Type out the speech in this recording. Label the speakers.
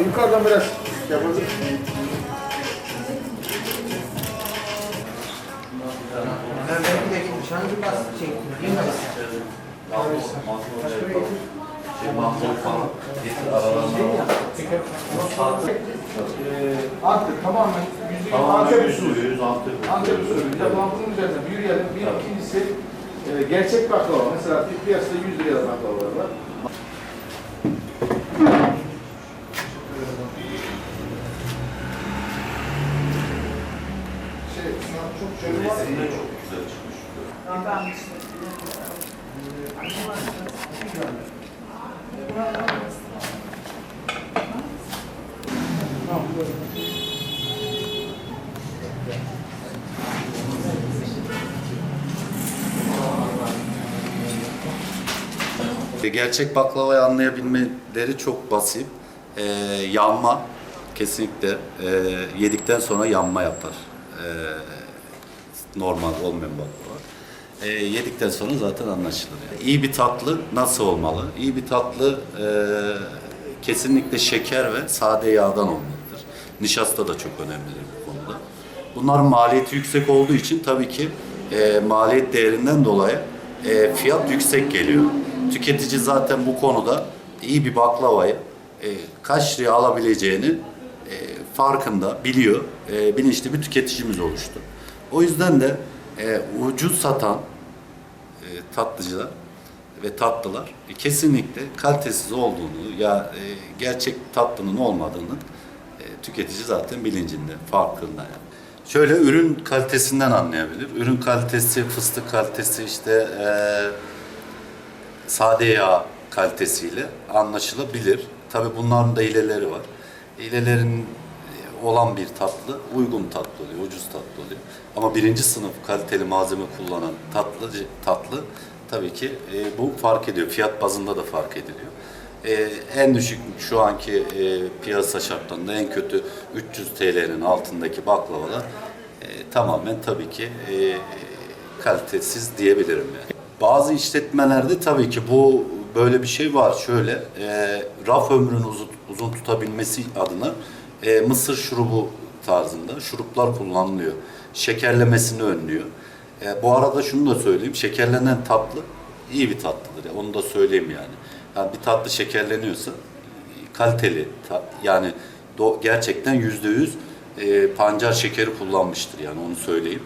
Speaker 1: Yukarıdan biraz yapalım.
Speaker 2: Hangi bas? Değil mi?
Speaker 3: Şey mahmur falan. Getir aralarına.
Speaker 1: Ee, artık tamamen yüzde yüz
Speaker 3: Tamam,
Speaker 1: Antep usulü.
Speaker 3: Antep
Speaker 1: usulü. Bir de bunun üzerine yürüyelim. Bir ikincisi e, gerçek baklava. Mesela pi- piyasada 100 liraya baklavalar var. Şey, şu an çok şöyle var.
Speaker 3: Resimde çok güzel çıkmış. Gerçek baklavayı anlayabilmeleri çok basit. Ee, yanma kesinlikle e, yedikten sonra yanma yapar. Ee, normal olmayan baklava. Ee, yedikten sonra zaten anlaşılır. Yani. İyi bir tatlı nasıl olmalı? İyi bir tatlı e, kesinlikle şeker ve sade yağdan olmalıdır. Nişasta da çok önemlidir bu konuda. Bunların maliyeti yüksek olduğu için tabii ki e, maliyet değerinden dolayı e, fiyat yüksek geliyor. Tüketici zaten bu konuda iyi bir baklavayı e, kaç liraya alabileceğini e, farkında, biliyor. E, bilinçli bir tüketicimiz oluştu. O yüzden de e, ucuz satan e, tatlıcılar ve tatlılar e, kesinlikle kalitesiz olduğunu ya e, gerçek tatlının olmadığını e, tüketici zaten bilincinde, farkında yani. Şöyle ürün kalitesinden anlayabilir. Ürün kalitesi, fıstık kalitesi işte e, sade yağ kalitesiyle anlaşılabilir. Tabi bunların da hileleri var. Hilelerin olan bir tatlı uygun tatlı oluyor, ucuz tatlı oluyor. Ama birinci sınıf kaliteli malzeme kullanan tatlı tatlı tabii ki e, bu fark ediyor. Fiyat bazında da fark ediliyor. E, en düşük şu anki e, piyasa şartlarında en kötü 300 TL'nin altındaki baklavalar e, tamamen tabii ki e, kalitesiz diyebilirim yani. Bazı işletmelerde tabii ki bu böyle bir şey var. Şöyle e, raf ömrünü uzun, uzun tutabilmesi adına e, mısır şurubu tarzında şuruplar kullanılıyor. Şekerlemesini önlüyor. E, bu arada şunu da söyleyeyim. Şekerlenen tatlı iyi bir tatlıdır. Yani onu da söyleyeyim yani. yani bir tatlı şekerleniyorsa kaliteli yani do, gerçekten yüzde yüz e, pancar şekeri kullanmıştır yani onu söyleyeyim.